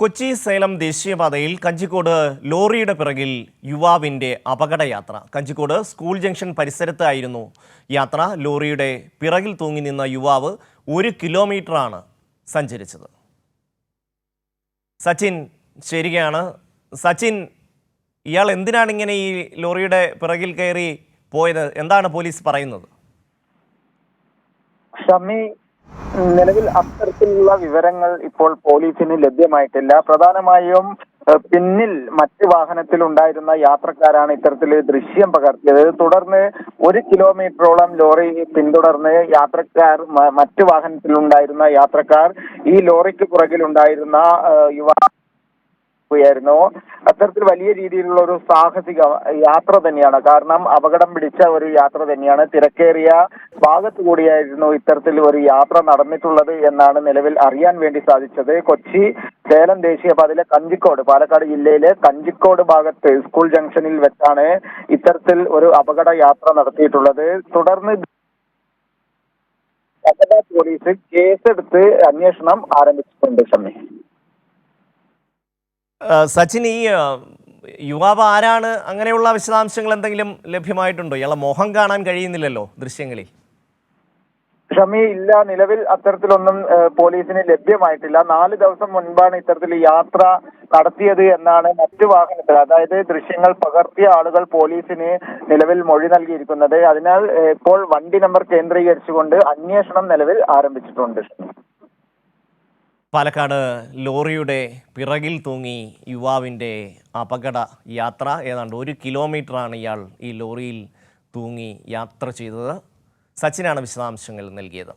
കൊച്ചി സേലം ദേശീയപാതയിൽ കഞ്ചിക്കോട് ലോറിയുടെ പിറകിൽ യുവാവിന്റെ അപകടയാത്ര. കഞ്ചിക്കോട് സ്കൂൾ ജംഗ്ഷൻ പരിസരത്തായിരുന്നു യാത്ര. ലോറിയുടെ പിറകിൽ തൂങ്ങി നിന്ന യുവാവ് ഒരു കിലോമീറ്ററാണ് സഞ്ചരിച്ചത്. സച്ചിൻ ശരിയാണ്. സച്ചിൻ ഇയാൾ എന്തിനാണ് ഇങ്ങനെ ഈ ലോറിയുടെ പിറകിൽ കയറി പോയത്? എന്താണ് പോലീസ് പറയുന്നത്? ഷമി നിലവിൽ അത്തരത്തിലുള്ള വിവരങ്ങൾ ഇപ്പോൾ പോലീസിന് ലഭ്യമായിട്ടില്ല. പ്രധാനമായും പിന്നിൽ മറ്റ് വാഹനത്തിൽ ഉണ്ടായിരുന്ന യാത്രക്കാരാണ് ഇത്തരത്തിൽ ദൃശ്യം പകർത്തിയത്. തുടർന്ന് ഒരു കിലോമീറ്ററോളം ലോറി പിന്തുടർന്ന് യാത്രക്കാർ മറ്റ് വാഹനത്തിലുണ്ടായിരുന്ന യാത്രക്കാർ ഈ ലോറിക്ക് പുറകിലുണ്ടായിരുന്ന യുവാ യായിരുന്നു അത്തരത്തിൽ വലിയ രീതിയിലുള്ള ഒരു സാഹസിക യാത്ര തന്നെയാണ്. കാരണം അപകടം പിടിച്ച ഒരു യാത്ര തന്നെയാണ്. തിരക്കേറിയ ഭാഗത്തു കൂടിയായിരുന്നു ഇത്തരത്തിൽ ഒരു യാത്ര നടന്നിട്ടുള്ളത് എന്നാണ് നിലവിൽ അറിയാൻ വേണ്ടി സാധിച്ചത്. കൊച്ചി സേലം ദേശീയപാതയിലെ കഞ്ചിക്കോട് പാലക്കാട് ജില്ലയിലെ കഞ്ചിക്കോട് ഭാഗത്ത് സ്കൂൾ ജംഗ്ഷനിൽ വെച്ചാണ് ഇത്തരത്തിൽ ഒരു അപകട യാത്ര നടത്തിയിട്ടുള്ളത്. തുടർന്ന് പോലീസ് കേസെടുത്ത് അന്വേഷണം ആരംഭിച്ചിട്ടുണ്ട് ഷമ്മി. സച്ചിൻ ഈ യുവാവ് ആരാണ്? അങ്ങനെയുള്ള വിശദാംശങ്ങൾ എന്തെങ്കിലും ലഭ്യമായിട്ടുണ്ടോ? ഇയാളെ മുഖം കാണാൻ കഴിയുന്നില്ലല്ലോ ദൃശ്യങ്ങളിൽ. ഷമി ഇല്ല നിലവിൽ അത്തരത്തിലൊന്നും പോലീസിന് ലഭ്യമായിട്ടില്ല. നാല് ദിവസം മുൻപാണ് ഇത്തരത്തിൽ യാത്ര നടത്തിയത് എന്നാണ് മറ്റു വാഹനത്തിൽ അതായത് ദൃശ്യങ്ങൾ പകർത്തിയ ആളുകൾ പോലീസിന് നിലവിൽ മൊഴി നൽകിയിരിക്കുന്നത്. അതിനാൽ ഇപ്പോൾ വണ്ടി നമ്പർ കേന്ദ്രീകരിച്ചുകൊണ്ട് അന്വേഷണം നിലവിൽ ആരംഭിച്ചിട്ടുണ്ട് പാലക്കാട് ലോറിയുടെ പിറകിൽ തൂങ്ങി യുവാവിന്റെ അപകട യാത്ര. ഏതാണ്ട് ഒരു കിലോമീറ്ററാണ് ഇയാൾ ഈ ലോറിയിൽ തൂങ്ങി യാത്ര ചെയ്തത്. സച്ചിനാണ് വിശദാംശങ്ങൾ നൽകിയത്.